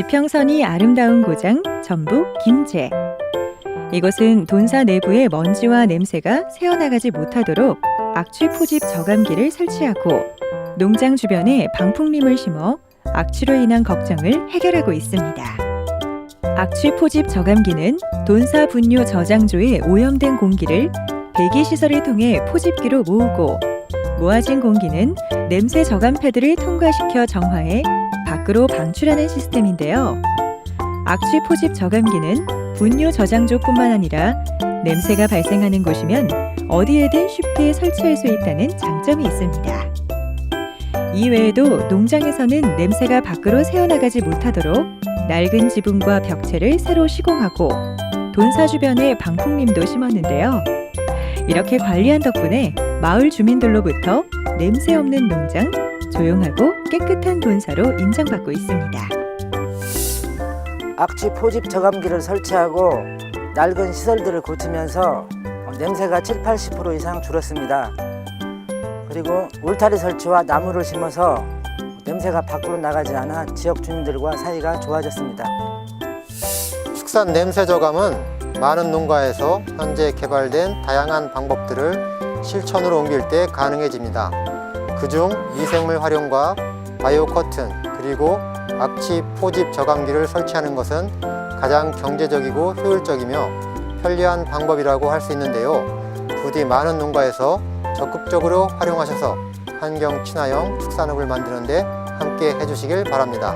지평선이 아름다운 고장 전북 김제. 이곳은 돈사 내부의 먼지와 냄새가 새어나가지 못하도록 악취 포집 저감기를 설치하고 농장 주변에 방풍림을 심어 악취로 인한 걱정을 해결하고 있습니다. 악취 포집 저감기는 돈사 분뇨 저장조에 오염된 공기를 배기 시설을 통해 포집기로 모으고 모아진 공기는 냄새 저감 패드를 통과시켜 정화해 밖으로 방출하는 시스템인데요. 악취 포집 저감기는 분뇨 저장조뿐만 아니라 냄새가 발생하는 곳이면 어디에든 쉽게 설치할 수 있다는 장점이 있습니다. 이외에도 농장에서는 냄새가 밖으로 새어나가지 못하도록 낡은 지붕과 벽체를 새로 시공하고 돈사 주변에 방풍림도 심었는데요. 이렇게 관리한 덕분에 마을 주민들로부터 냄새 없는 농장, 조용하고 깨끗한 돈사로 인정받고 있습니다. 악취 포집 저감기를 설치하고 낡은 시설들을 고치면서 어, 냄새가 7, 80% 이상 줄었습니다. 그리고 울타리 설치와 나무를 심어서 냄새가 밖으로 나가지 않아 지역 주민들과 사이가 좋아졌습니다. 축산 냄새 저감은 많은 농가에서 현재 개발된 다양한 방법들을 실천으로 옮길 때 가능해집니다. 그중 미생물 활용과 바이오 커튼 그리고 악취 포집 저감기를 설치하는 것은 가장 경제적이고 효율적이며 편리한 방법이라고 할 수 있는데요. 부디 많은 농가에서 적극적으로 활용하셔서 환경 친화형 축산업을 만드는데 함께 해주시길 바랍니다.